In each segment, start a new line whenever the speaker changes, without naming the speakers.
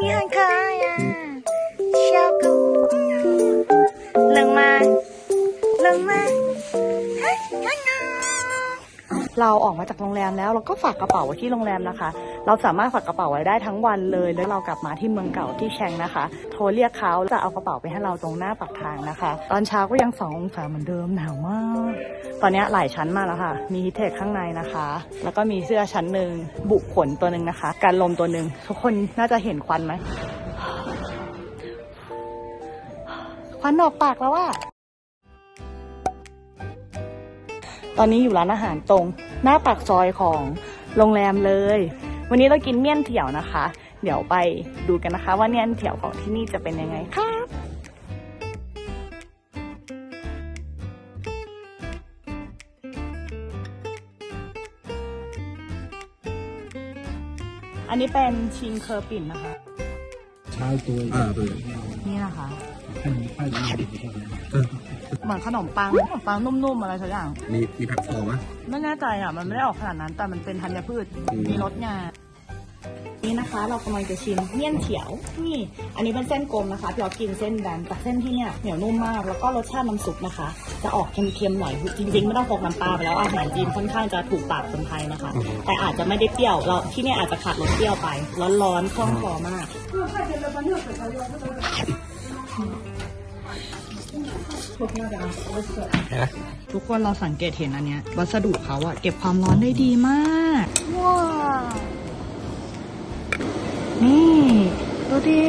你很可爱。 เราออกมาจากโรงแรมแล้วเราก็ฝากกระเป๋าไว้ที่โรงแรมนะคะ เราสามารถฝากกระเป๋าไว้ได้ทั้งวันเลย แล้วเรากลับมาที่เมืองเก่าที่แชงนะคะ โทรเรียกเขาจะเอากระเป๋าไปให้เราตรงหน้าปากทางนะคะ ตอนเช้าก็ยังสององศาเหมือนเดิมหนาวมาก ตอนนี้หลายชั้นมาแล้วค่ะ มีฮีทเทคข้างในนะคะ แล้วก็มีเสื้อชั้นหนึ่งบุขนตัวหนึ่งนะคะการลมตัวหนึ่งทุกคนน่าจะเห็นควันไหมควันออกปากแล้วว่า ตอนนี้อยู่ร้านอาหารตรง หน้าปากซอยของโรงแรมเลย วันนี้เรากินเมี่ยนเถี่ยวนะคะ เดี๋ยวไปดูกันนะคะ ว่าเมี่ยนเถี่ยวของที่นี่จะเป็นยังไงครับอันนี้เป็นชิงเคอร์ปิ่นนะคะ
เช้าตัว
อ่าตัว
นี่นะคะ
ขั้นขั้นดีใช่ไหม
เหมือนขนมปังขนมปังนุ่มๆอะไรสักอย่าง
มีมีแพลตฟอร์มไหม
ไม่แน่ใจอะ มันไม่ได้ออกขนาดนั้น แต่มันเป็นธัญพืช
อืม
มีรสงานี่นะคะ เรากำลังจะชิมเมี่ยนเฉียว นี่ อันนี้เป็นเส้นกลมนะคะพี่ออฟกินเส้นแบนแต่เส้นที่เนี่ยเหนียวนุ่มมากแล้วก็รสชาติน้ำซุปนะคะ จะออกเค็มๆหน่อยจริงๆไม่ต้องพกน้ำปลาไปแล้วอาหารจีนค่อนข้างจะถูกปากคนไทยนะคะ แต่อาจจะไม่ได้เปรี้ยวเราที่เนี่ยอาจจะขาดรสเปรี้ยวไปร้อนๆคล่องคอมาก ทุกคนเราสังเกตเห็นอันเนี้ย วัสดุเขาอะเก็บความร้อนได้ดีมาก ว้าวนี่ดูดิ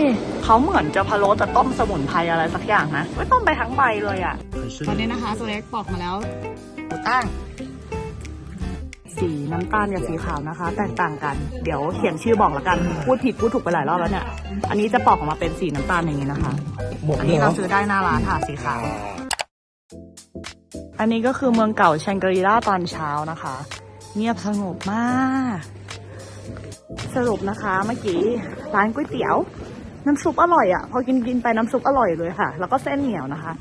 เขาเหมือนจะพะโล้แต่ต้มสมุนไพรอะไรสักอย่างนะไม่ต้มไปทั้งใบเลยอะตอนนี้นะคะตัวเล็กปอกมาแล้วหมูตั้ง สีน้ำตาลกับสีขาวนะคะ แตกต่างกัน เดี๋ยวเขียนชื่อบอกแล้วกัน พูดผิดพูดถูกไปหลายรอบแล้วเนี่ย อันนี้จะปอกออกมาเป็นสีน้ำตาลอย่างนี้นะคะ
หมด
อัน
เล
นี้
ยเหร
เรา
อ
ซื้อได้หน้าร้านค่ะสีขาว อันนี้ก็คือเมืองเก่าแชงกรีล่าตอนเช้านะคะ เงียบสงบมาก สรุปนะคะเมื่อกี้ร้านก๋วยเตี๋ยว น้ำซุปอร่อยอะ่ะ พอกินกินไปน้ำซุปอร่อยเลยค่ะ แล้วก็เส้นเหนียวนะคะ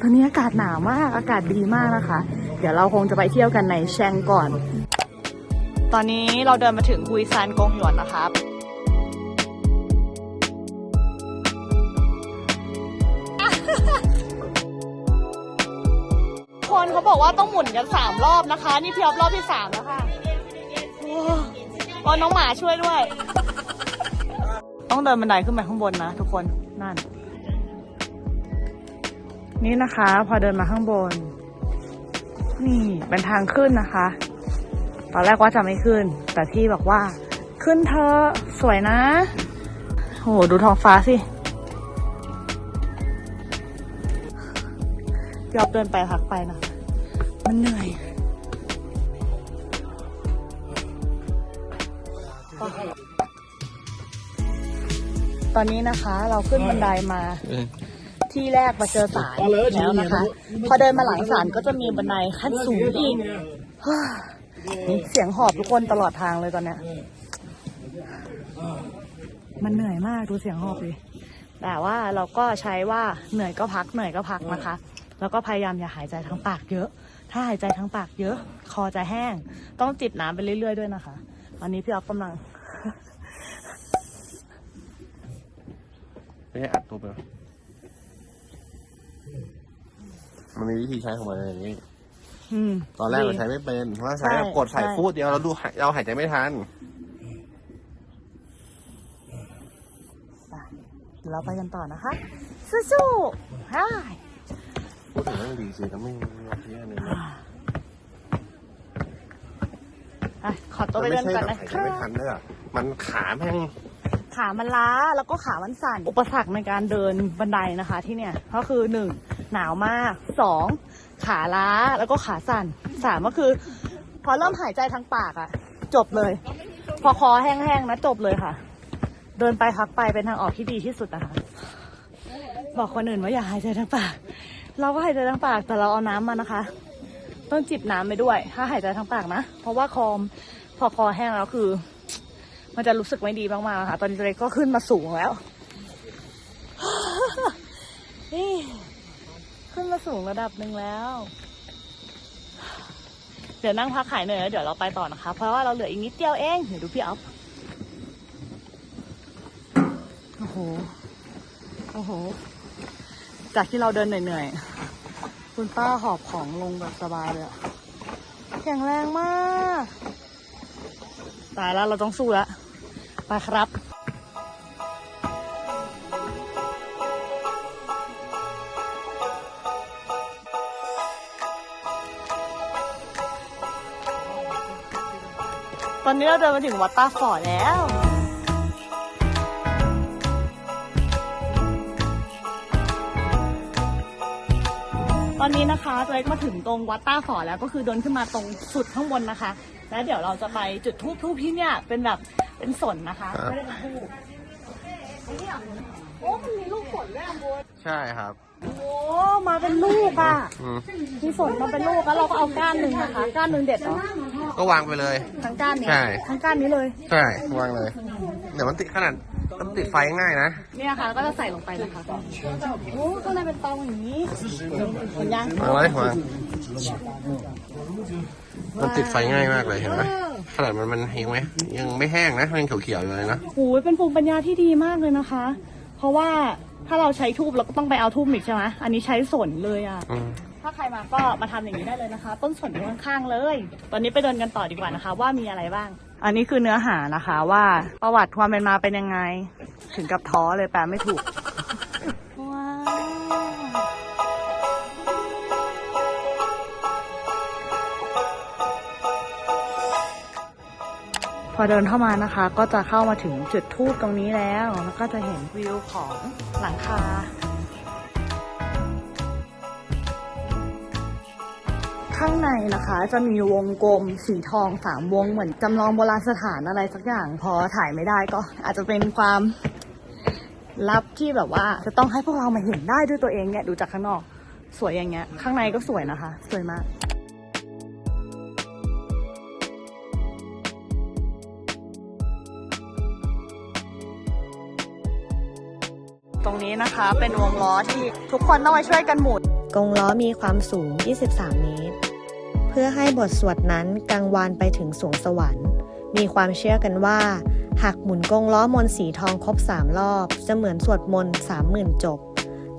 ตอนนี้อากาศหนาวมาก อากาศดีมากนะคะ เดี๋ยวเราคงจะไปเที่ยวกันในแชงก่อน ตอนนี้เราเดินมาถึงกุยซานกงหยวนนะคะคนเขาบอกว่าต้องหมุนกันสามรอบนะคะ นี่เพี่ออฟรอบที่สามแล้วค่ะโอ้โอ้น้องหมาช่วยด้วย ต้องเดินบันไดขึ้นไปข้างบนนะทุกคนนั่น นี่นะคะ พอเดินมาข้างบน นี่เป็นทางขึ้นนะคะ ตอนแรกว่าจะไม่ขึ้น แต่ที่บอกว่า ขึ้นเธอสวยนะโอ้โหดูท้องฟ้าสิพี่ออฟเดินไปพักไปนะ มันเหนื่อยตอนนี้นะคะเราขึ้นบันไดมา ที่แรกมาเจอศาลแล้วนะคะ พอเดินมาหลังศาลก็จะมีบันไดขั้นสูงอีก เสียงหอบทุกคนตลอดทางเลยตอนเนี้ยมันเหนื่อยมากดูเสียงหอบดิแต่ว่าเราก็ใช้ว่าเหนื่อยก็พักเหนื่อยก็พักนะคะ แล้วก็พยายามอย่าหายใจทางปากเยอะ ถ้าหายใจทางปากเยอะ คอจะแห้ง ต้องจิบน้ำไปเรื่อยๆด้วยนะคะอันนี้พี่ออฟกำลัง
ไม่ให้อัดตัวไปหรอมันมีวิธีใช้ของมันอย่างนี้
อืม
ตอนแรกเรา
ดี
ใช้ไม่เป็น เพราะว่าใช้
ใช่
กดใส่
ใช่
ฟูดเดียวเราดูหายเราหายใจไม่ทัน
ไปเดี๋ยวเราไปกันต่อนะคะ สู้ๆฮ่า
พูดถึงเรื่องดีสิแล้วไม่มีอะไรเยอะเลยนะ
อะขอตัวไป
ไม่
เดิน
ใช่
ก่อน
แบบ
นะ
หาย
ค
ใจ
รั
ไม่
บ
ทันด้วยอะมันขาแม่ง
ขามันล้าแล้วก็ขามันสั่น อุปสรรคในการเดินบันไดนะคะ ที่เนี่ย ก็คือหนึ่ง หนาวมากสองขาล้าแล้วก็ขาสั่นสามก็คือ พอเริ่มหายใจทางปากอะจบเลย พอคอแห้งๆนะจบเลยค่ะ เดินไปพักไปเป็นทางออกที่ดีที่สุดนะคะ บอกคนอื่นว่าอย่าหายใจทางปาก เราก็หายใจทางปากแต่เราเอาน้ำมานะคะ ต้องจิบน้ำไปด้วย ถ้าหายใจทางปากนะ เพราะว่าคอมพอคอแห้งแล้วคือ มันจะรู้สึกไม่ดีมากๆค่ะ ตอนนี้เล็กก็ขึ้นมาสูงแล้วนี่ ขึ้นมาสูงระดับหนึ่งแล้ว เดี๋ยวนั่งพักหายเหนื่อยแล้วเดี๋ยวเราไปต่อนะคะ เพราะว่าเราเหลืออีกนิดเดียวเองเดี๋ยวดูพี่อ๊อฟโอ้โห โอ้โห จากที่เราเดินเหนื่อยๆ คุณป้าหอบของลงแบบสบายเลยอะแข็งแรงมาก ตายแล้วเราต้องสู้ล้วไปครับ ตอนนี้เราเดินมาถึงวัดตาขอแล้วตอนนี้นะคะตัวเล็กมาถึงตรงวัดต้าขอแล้วก็คือเดินขึ้นมาตรงสุดข้างบนนะคะ แล้วเดี๋ยวเราจะไปจุดทูบทูบที่เนี่ยเป็นแบบเป็นสนนะคะ
ครับ
ไม่ได้เป็นทูบเนี่ยโอ้มันมีลูกฝนด้วยอะบัว
ใช่ครับ
โอ้มาเป็นลูกอะ
อืม
มีฝนมาเป็นลูกแล้วเราก็เอาก้านหนึ่งนะคะก้านหนึ่งเด็ดเหรอ
ก็วางไปเลย
ทั้งก้านเนี้
ใช่
ทั้งก้านนี้เลย
ใช่วางเลย เดี๋ยวมันติดขนาดมันติดไฟง่ายนะ
เนี่ยค่ะก็จะใส่ลงไปนะคะโอ้ข้างในเป็นเตาอย่างนี้เห็นยัง
วางไว้วางมันติดไฟง่ายมากเลยเห็นไหมขนาดมันมันยังไหมยังไม่แห้งนะมันยังเขียวๆอยู่เลยนะ
โอ้ยเป็นภูมิปัญญาที่ดีมากเลยนะคะ เพราะว่าถ้าเราใช้ทูบเราก็ต้องไปเอาทูบอีกใช่ไหมอันนี้ใช้สนเลยอะ
อืม
ถ้าใครมาก็มาทำอย่างนี้ได้เลยนะคะ ต้นสนอยู่ข้างๆเลย ตอนนี้ไปเดินกันต่อดีกว่านะคะ ว่ามีอะไรบ้าง อันนี้คือเนื้อหานะคะว่าประวัติความเป็นมาเป็นยังไง ถึงกับท้อเลยแปลไม่ถูก พอเดินเข้ามานะคะ ก็จะเข้ามาถึงจุดทูบตรงนี้แล้ว แล้วก็จะเห็นวิวของหลังคาข้างในนะคะจะมีวงกลมสีทองสามวงเหมือนจำลองโบราณสถานอะไรสักอย่าง พอถ่ายไม่ได้ก็อาจจะเป็นความลับที่แบบว่า จะต้องให้พวกเรามาเห็นได้ด้วยตัวเองเนี่ยดูจากข้างนอก สวยอย่างเงี้ย ข้างในก็สวยนะคะ สวยมาก รงนี้นะคะ เป็นวงล้อที่ทุกคนต้องมาช่วยกันหมุน
กรงล้อมีความสูง 23 เมตร เพื่อให้บทสวดนั้นกังวานไปถึงสวงสวรรค์ มีความเชื่อกันว่า หากหมุนกรงล้อมนต์สีทองครบ 3 รอบ จะเหมือนสวดมนต์30,000จบ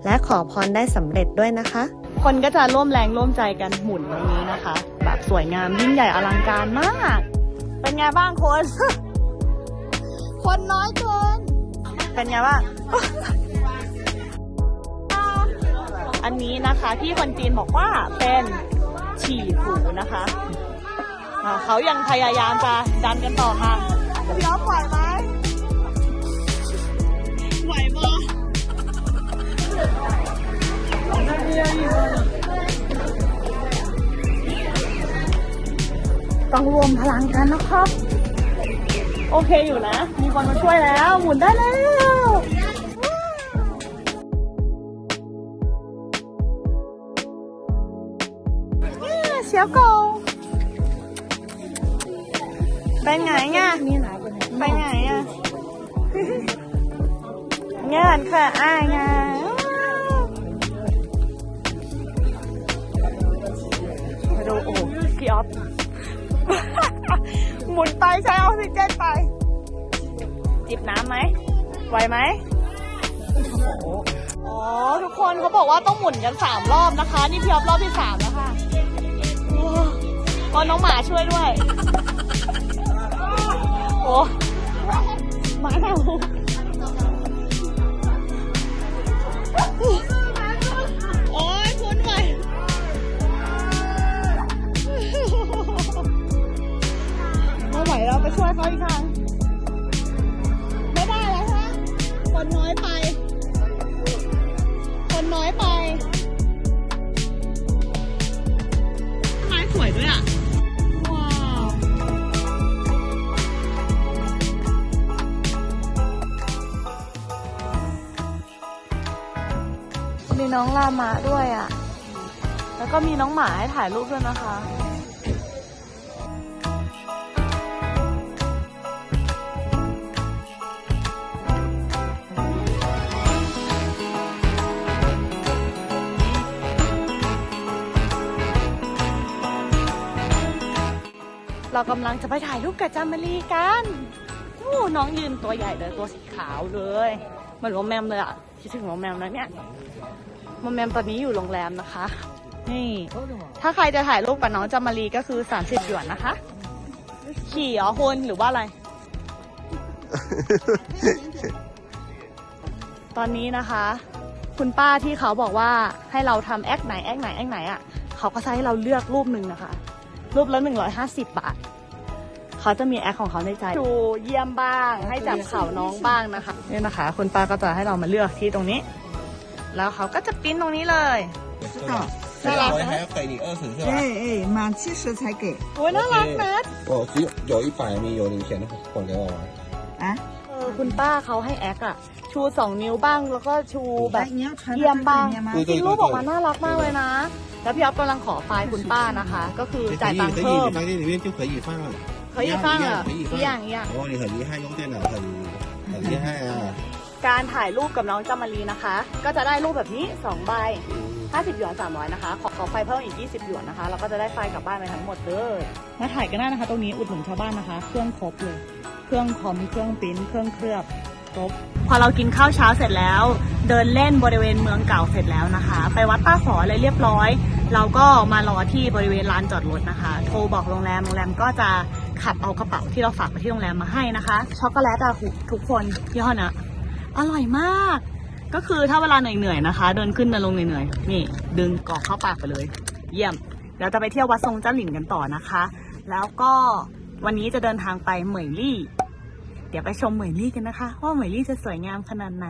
และขอพรได้สำเร็จด้วยนะคะ
คนก็จะร่วมแรงร่วมใจกันหมุนตรงนี้นะคะ แบบสวยงามยิ่งใหญ่อลังการมาก เป็นไงบ้างคน คนน้อยเกิน เป็นไงบ้าง อันนี้นะคะที่คนจีนบอกว่าเป็นฉี่ผูนะคะอ่าเขายังพยายามจะดันกันต่อค่ะพี่อ๊อฟไหวไหมไหวปะต้องรวมพลังกันนะครับ โอเคอยู่นะ มีคนมาช่วยแล้ว หมุนได้แล้ว เสียโกงไปไหนอะไปไหนอะเงินค่ะอ้ายไงมาดูโอ้โหพี่ออฟหมุนไปใช้ออกซิเจนไป จิบน้ำไหมไหวไหมอ๋อทุกคนเขาบอกว่าต้องหมุนกันสามรอบนะคะ นี่พี่ออฟรอบที่สามแล้วค่ะโอ้ โอ้น้องหมาช่วยด้วย โอ้หมาเห่า น้องลามะด้วยอะ แล้วก็มีน้องหมาให้ถ่ายรูปด้วยนะคะเรากำลังจะไปถ่ายรูปกับจามารีกันโอ้น้องยืนตัวใหญ่เลยตัวสีขาวเลยเหมือนโมแมมเลยอะ คิดถึงโมแมมนะเนี่ย โมแมมตอนนี้อยู่โรงแรมนะคะ นี่ ถ้าใครจะถ่ายรูปกับน้องจามารีก็คือ 30 หยวนนะคะ ขี่เหรอคุณหรือว่าอะไร ตอนนี้นะคะ คุณป้าที่เขาบอกว่าให้เราทำแอคไหนแอคไหนแอคไหนอะ เขาก็จะให้เราเลือกรูปหนึ่งนะคะ รูปละหนึ่งร้อยห้าสิบบาท เขาจะมีแอคของเขาในใจ ดูเยี่ยมบ้าง ให้จับเข่าน้องบ้างนะคะ นี่นะคะ คุณป้าก็จะให้เรามาเลือกที่ตรงนี้ แล้วเขาก็จะปริ้นตรงนี้เลย น่ารักนะ
还要给你二十是吧？
哎哎，满七十才给
โอ้ยน่ารักนะ
我只有有一百米有零钱的还给我吗？
啊！
เออคุณป้าเขาให้แอคอะชูสองนิ้วบ้างแล้วก็ชูแบบ
哎，你要穿到
เยี่ยม
这
บ้าง
里面吗？
จริงรูปออกมาน่ารักมากเลยนะ แล้วพี่อ๊อฟกำลังขอไฟล์คุณป้านะคะ ก็คือจ่ายตังค์เพิ่ม
房间里面就可以放了。
可以放了
可以
一样一样
哦，你很厉害，用电脑很很厉害啊。
การถ่ายรูปกับน้องจามารีนะคะ ก็จะได้รูปแบบนี้2ใบ50หยวน300นะคะ ขอขอไฟล์เพิ่มอีก 20หยวนนะคะแล้วก็จะได้ไฟล์กลับบ้านไปทั้งหมดเลยมาถ่ายกันได้นะคะ ตรงนี้อุดหนุนชาวบ้านนะคะ เครื่องครบเลย เครื่องคอม เครื่องปริ้น เครื่องเคลือบ ครบ พอเรากินข้าวเช้าเสร็จแล้ว เดินเล่นบริเวณเมืองเก่าเสร็จแล้วนะคะ ไปวัดต้าฝออะไรเรียบร้อย เราก็มารอที่บริเวณลานจอดรถนะคะ โทรบอกโรงแรม โรงแรมก็จะขับเอากระเป๋าที่เราฝากไปที่โรงแรมมาให้นะคะ ช็อกโกแลตอะทุกคนยี่ห้อนะ อร่อยมาก ก็คือถ้าเวลาเหนื่อยๆนะคะ เดินขึ้นเดินลงเหนื่อยๆนี่ ดึงกรอกเข้าปากไปเลย เยี่ยมเดี๋ยวจะไปเที่ยววัดทรงเจ้าหลินกันต่อนะคะ แล้วก็วันนี้จะเดินทางไปเหมยลี่ เดี๋ยวไปชมเหมยลี่กันนะคะ ว่าเหมยลี่จะสวยงามขนาดไหน